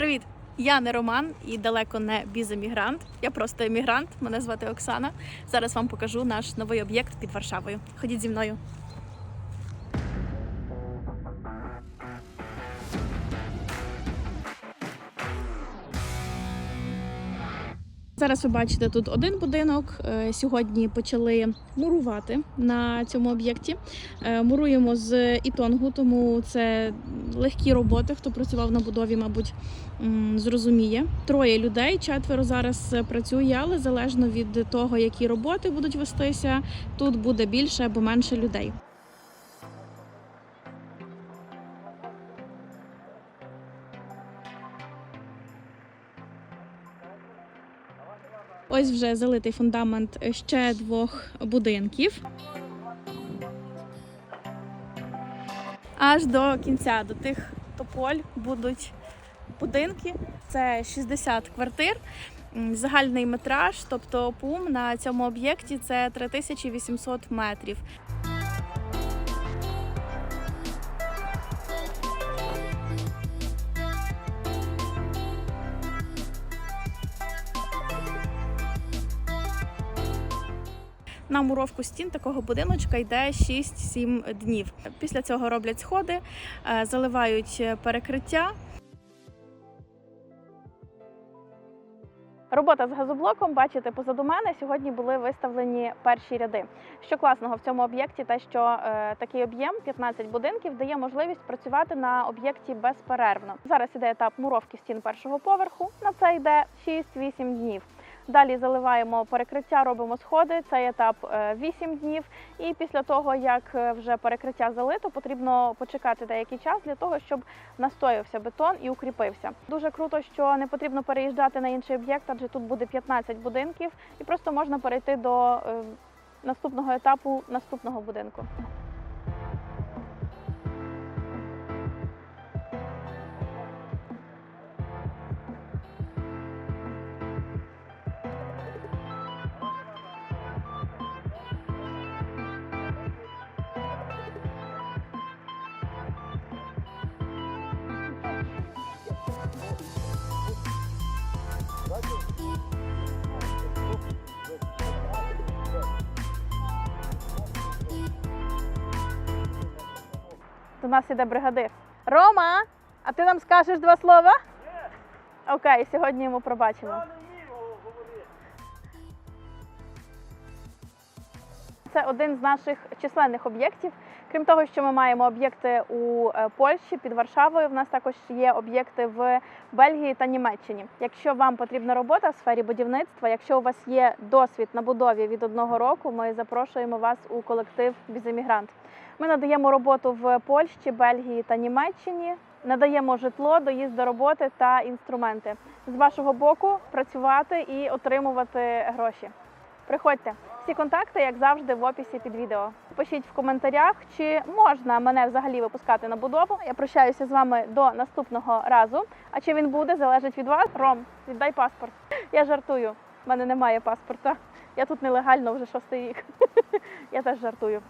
Привіт! Я не Роман і далеко не біземігрант. Я просто емігрант. Мене звати Оксана. Зараз вам покажу наш новий об'єкт під Варшавою. Ходіть зі мною. Зараз ви бачите тут один будинок. Е, Сьогодні почали мурувати на цьому об'єкті. Е, Муруємо з ітонгу, тому це легкі роботи. Хто працював на будові, мабуть, зрозуміє. Троє людей, четверо зараз працює, але залежно від того, які роботи будуть вестися, тут буде більше або менше людей. Ось вже залитий фундамент ще двох будинків. Аж до кінця, до тих тополь будуть будинки. Це 60 квартир. Загальний метраж, тобто ПУМ на цьому об'єкті це 3800 метрів. На муровку стін такого будиночка йде 6-7 днів. Після цього роблять сходи, е, заливають перекриття. Робота з газоблоком, бачите, позаду мене сьогодні були виставлені перші ряди. Що класного в цьому об'єкті, те, що е, такий об'єм 15 будинків дає можливість працювати на об'єкті безперервно. Зараз іде етап муровки стін першого поверху. На це йде 6-8 днів. Далі заливаємо перекриття, робимо сходи. Цей етап е, 8 днів. І після того, як е, вже перекриття залито, потрібно почекати деякий час для того, щоб настоявся бетон і укріпився. Дуже круто, що не потрібно переїжджати на інший об'єкт, адже тут буде 15 будинків, і просто можна перейти до е, наступного етапу наступного будинку. До нас іде бригадир. Рома, а ти нам скажеш два слова? Окей, сьогодні йому пробачимо. Це один з наших численних об'єктів. Крім того, що ми маємо об'єкти у е, Польщі під Варшавою. В нас також є об'єкти в Бельгії та Німеччині. Якщо вам потрібна робота в сфері будівництва, якщо у вас є досвід на будові від одного року, ми запрошуємо вас у колектив Біземігрант. Ми надаємо роботу в Польщі, Бельгії та Німеччині. Надаємо житло, доїзд до роботи та інструменти. З вашого боку працювати і отримувати гроші. Приходьте. Всі контакти, як завжди, в описі під відео. Пишіть в коментарях, чи можна мене взагалі випускати на будову. Я прощаюся з вами до наступного разу. А чи він буде, залежить від вас. Ром, віддай паспорт. Я жартую. У мене немає паспорта. Я тут нелегально вже шостий рік. Я теж жартую.